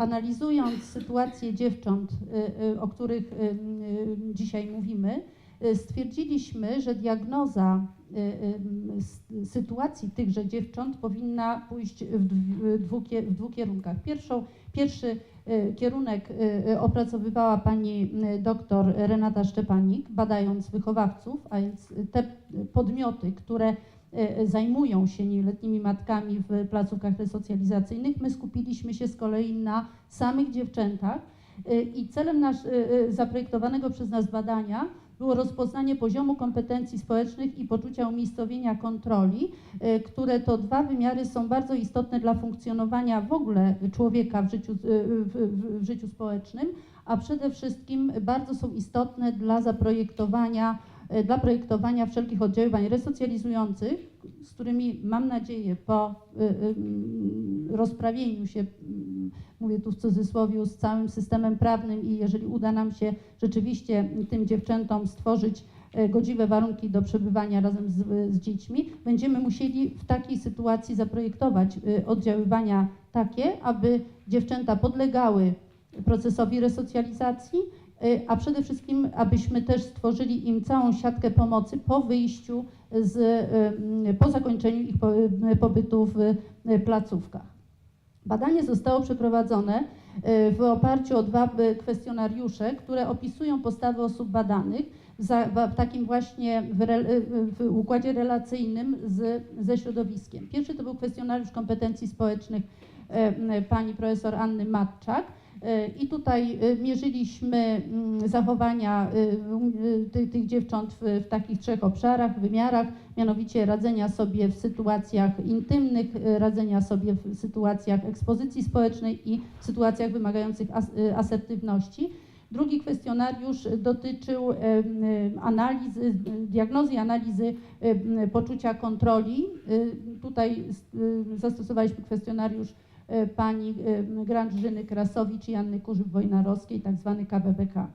analizując sytuację dziewcząt, y, y, o których y, dzisiaj mówimy, stwierdziliśmy, że diagnoza sytuacji tychże dziewcząt powinna pójść w dw- w dwóch, w dwóch kierunkach. Pierwszą, pierwszy kierunek opracowywała pani doktor Renata Szczepanik, badając wychowawców, a więc te podmioty, które zajmują się nieletnimi matkami w placówkach resocjalizacyjnych. My skupiliśmy się z kolei na samych dziewczętach y, i celem nasz, zaprojektowanego przez nas badania było rozpoznanie poziomu kompetencji społecznych i poczucia umiejscowienia kontroli, które to dwa wymiary są bardzo istotne dla funkcjonowania w ogóle człowieka w życiu, w, w, życiu społecznym, a przede wszystkim bardzo są istotne dla zaprojektowania dla projektowania wszelkich oddziaływań resocjalizujących, z którymi mam nadzieję po y, y, rozprawieniu się, mm, mówię tu w cudzysłowie, z całym systemem prawnym i jeżeli uda nam się rzeczywiście tym dziewczętom stworzyć godziwe warunki do przebywania razem z, z dziećmi, będziemy musieli w takiej sytuacji zaprojektować y, oddziaływania takie, aby dziewczęta podlegały procesowi resocjalizacji, y, a przede wszystkim, abyśmy też stworzyli im całą siatkę pomocy po wyjściu z, y, po zakończeniu ich po- y, pobytu w y, placówkach. Badanie zostało przeprowadzone y, w oparciu o dwa y, kwestionariusze, które opisują postawy osób badanych w, takim właśnie w, y, w układzie relacyjnym z, ze środowiskiem. Pierwszy to był kwestionariusz kompetencji społecznych y, y, pani profesor Anny Matczak. Y, I tutaj y, mierzyliśmy mm, zachowania y, tych, dziewcząt w, takich trzech obszarach, wymiarach, mianowicie radzenia sobie w sytuacjach intymnych, radzenia sobie w sytuacjach ekspozycji społecznej i w sytuacjach wymagających as, asertywności. Drugi kwestionariusz dotyczył analizy, diagnozy i analizy poczucia kontroli. Tutaj zastosowaliśmy kwestionariusz pani e, Grażyny Krasowicz i Anny Kurzyk-Wojnarowskiej, tak zwany KBBK.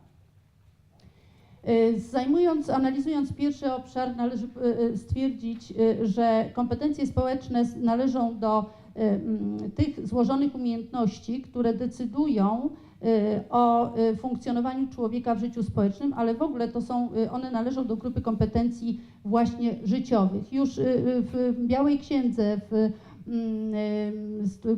E, Zajmując, analizując pierwszy obszar, należy stwierdzić, że kompetencje społeczne należą do mm, tych złożonych umiejętności, które decydują o funkcjonowaniu człowieka w życiu społecznym, ale w ogóle to są, one należą do grupy kompetencji właśnie życiowych. Już w Białej Księdze, w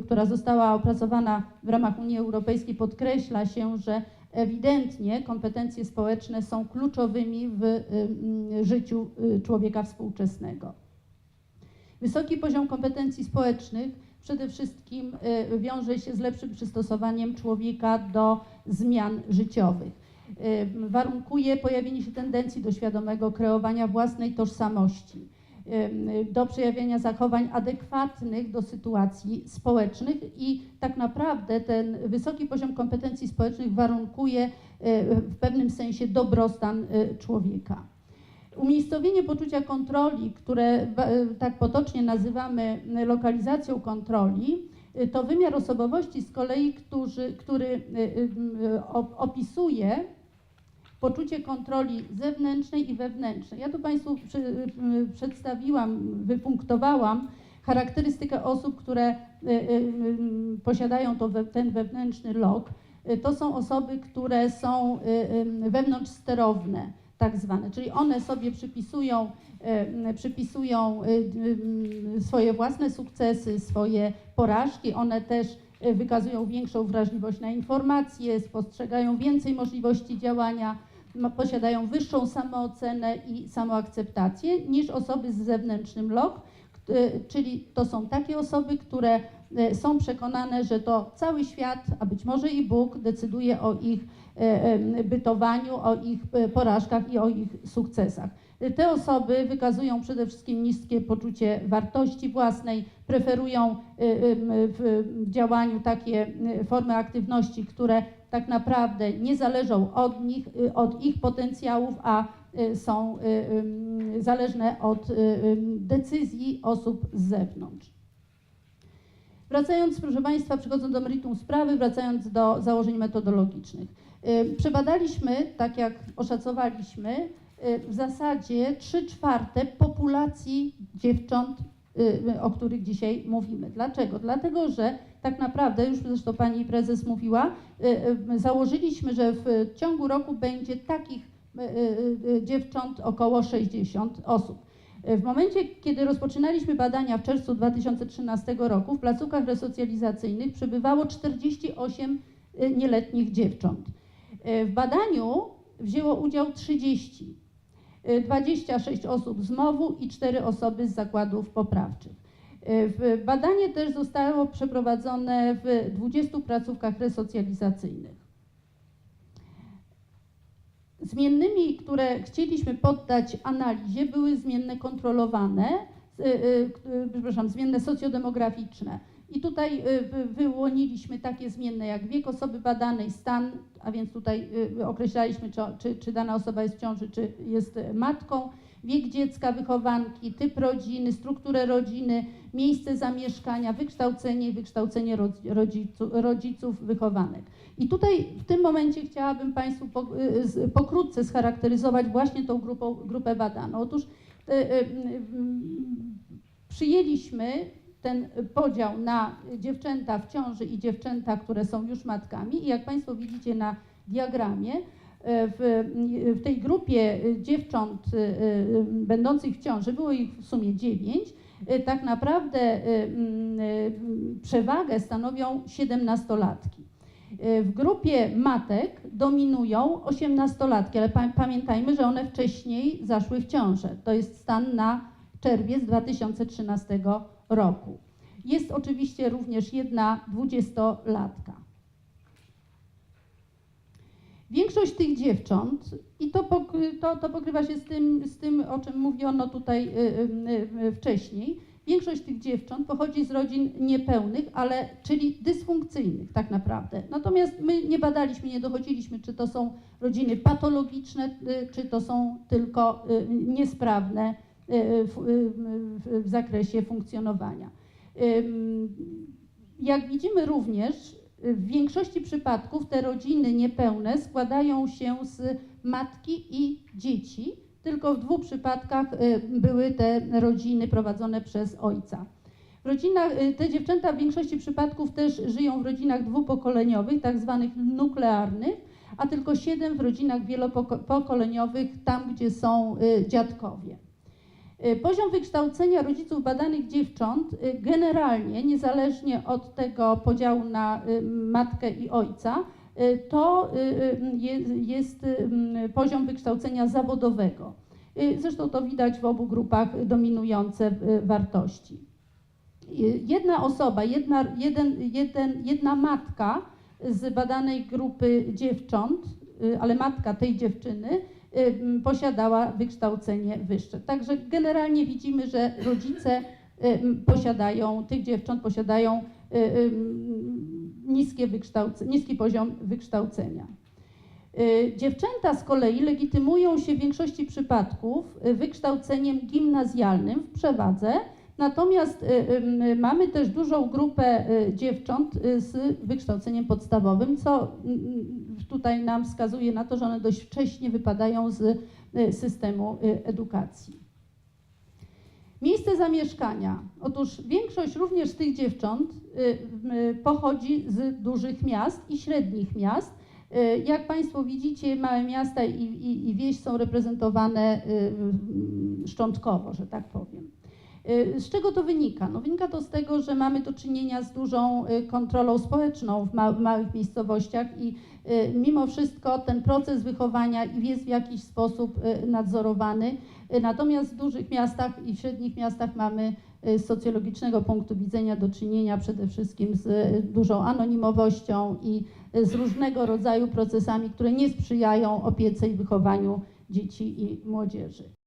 która została opracowana w ramach Unii Europejskiej, podkreśla się, że ewidentnie kompetencje społeczne są kluczowymi w y, mm, życiu y, człowieka współczesnego. Wysoki poziom kompetencji społecznych przede wszystkim y, wiąże się z lepszym przystosowaniem człowieka do zmian życiowych. Y, Warunkuje pojawienie się tendencji do świadomego kreowania własnej tożsamości, y, do przejawiania zachowań adekwatnych do sytuacji społecznych i tak naprawdę ten wysoki poziom kompetencji społecznych warunkuje y, w pewnym sensie dobrostan y, człowieka. Umiejscowienie poczucia kontroli, które ba- tak potocznie nazywamy lokalizacją kontroli, to wymiar osobowości z kolei, który y, y, op- opisuje poczucie kontroli zewnętrznej i wewnętrznej. Ja tu Państwu y, przedstawiłam, wypunktowałam charakterystykę osób, które y, y, posiadają to ten wewnętrzny lok. To są osoby, które są wewnątrz sterowne, tak zwane, czyli one sobie przypisują, przypisują swoje własne sukcesy, swoje porażki, one też wykazują większą wrażliwość na informacje, spostrzegają więcej możliwości działania, posiadają wyższą samoocenę i samoakceptację niż osoby z zewnętrznym k- y, czyli to są takie osoby, które y, są przekonane, że to cały świat, a być może i Bóg decyduje o ich bytowaniu, o ich y, porażkach i o ich sukcesach. Te osoby wykazują przede wszystkim niskie poczucie wartości własnej, preferują w działaniu takie formy aktywności, które tak naprawdę nie zależą od nich, od ich potencjałów, a są zależne od decyzji osób z zewnątrz. Wracając, proszę Państwa, przechodząc do meritum sprawy, wracając do założeń metodologicznych. Y, Przebadaliśmy, tak jak oszacowaliśmy, y, w zasadzie 3 czwarte populacji dziewcząt, y, o których dzisiaj mówimy. Dlaczego? Dlatego, że tak naprawdę, już zresztą pani prezes mówiła, założyliśmy, że w ciągu roku będzie takich dziewcząt około 60 osób. W momencie, kiedy rozpoczynaliśmy badania w czerwcu 2013 roku, w placówkach resocjalizacyjnych przebywało 48 y, nieletnich dziewcząt. Y, W badaniu wzięło udział 30, y, 26 osób z MOW-u i 4 osoby z zakładów poprawczych. W- Badanie też zostało przeprowadzone w 20 placówkach resocjalizacyjnych. Zmiennymi, które chcieliśmy poddać analizie, były zmienne kontrolowane, przepraszam, zmienne socjodemograficzne. I tutaj y, wy- wyłoniliśmy takie zmienne jak wiek osoby badanej, stan, a więc tutaj y, określaliśmy, czy, czy, czy dana osoba jest w ciąży, czy jest y, matką, wiek dziecka, wychowanki, typ rodziny, strukturę rodziny, miejsce zamieszkania, wykształcenie i wykształcenie rodziców, wychowanek. I tutaj w tym momencie chciałabym Państwu pokrótce scharakteryzować właśnie tą grupą, grupę badaną. Otóż przyjęliśmy ten podział na dziewczęta w ciąży i dziewczęta, które są już matkami i jak Państwo widzicie na diagramie, y, w, w tej grupie dziewcząt y, y, będących w ciąży, było ich w sumie dziewięć, tak naprawdę mm, przewagę stanowią 17-latki. Y, W grupie matek dominują 18-latki, ale pa pamiętajmy, że one wcześniej zaszły w ciążę. To jest stan na czerwiec 2013 roku. Jest oczywiście również jedna 20-latka. Większość tych dziewcząt, i to, to, to pokrywa się z tym, z tym, o czym mówiono tutaj y, y, y, wcześniej, większość tych dziewcząt pochodzi z rodzin niepełnych, ale czyli dysfunkcyjnych tak naprawdę. Natomiast my nie badaliśmy, nie dochodziliśmy, czy to są rodziny patologiczne, czy to są tylko niesprawne w, y, w- w zakresie funkcjonowania. Jak widzimy również, y, w większości przypadków te rodziny niepełne składają się z matki i dzieci, tylko w dwóch przypadkach y, były te rodziny prowadzone przez ojca. Rodzinach, y, te dziewczęta w większości przypadków też żyją w rodzinach dwupokoleniowych, tak zwanych nuklearnych, a tylko siedem w rodzinach wielopokoleniowych, tam gdzie są y, dziadkowie. Y, Poziom wykształcenia rodziców badanych dziewcząt y, generalnie, niezależnie od tego podziału na y, matkę i ojca, to je- jest poziom wykształcenia zawodowego. Zresztą to widać w obu grupach dominujące wartości. Jedna osoba, jedna, jeden, jeden, jedna matka z badanej grupy dziewcząt, ale matka tej dziewczyny, posiadała wykształcenie wyższe. Także generalnie widzimy, że rodzice y, m, posiadają, tych dziewcząt posiadają y, y, niskie wykształce, niski poziom wykształcenia. Y, Dziewczęta z kolei legitymują się w większości przypadków y, wykształceniem gimnazjalnym w przewadze, natomiast y, y, mamy też dużą grupę y, dziewcząt y, z wykształceniem podstawowym, co mm, tutaj nam wskazuje na to, że one dość wcześnie wypadają z y, systemu y, edukacji. Miejsce zamieszkania. Otóż większość również tych dziewcząt y, pochodzi z dużych miast i średnich miast. Jak Państwo widzicie, małe miasta i, i, i wieś są reprezentowane szczątkowo, że tak powiem. Y, Z czego to wynika? No wynika to z tego, że mamy do czynienia z dużą y, kontrolą społeczną w, w małych miejscowościach i y, mimo wszystko ten proces wychowania jest w jakiś sposób nadzorowany. Natomiast w dużych miastach i średnich miastach mamy z socjologicznego punktu widzenia do czynienia przede wszystkim z dużą anonimowością i z różnego rodzaju procesami, które nie sprzyjają opiece i wychowaniu dzieci i młodzieży.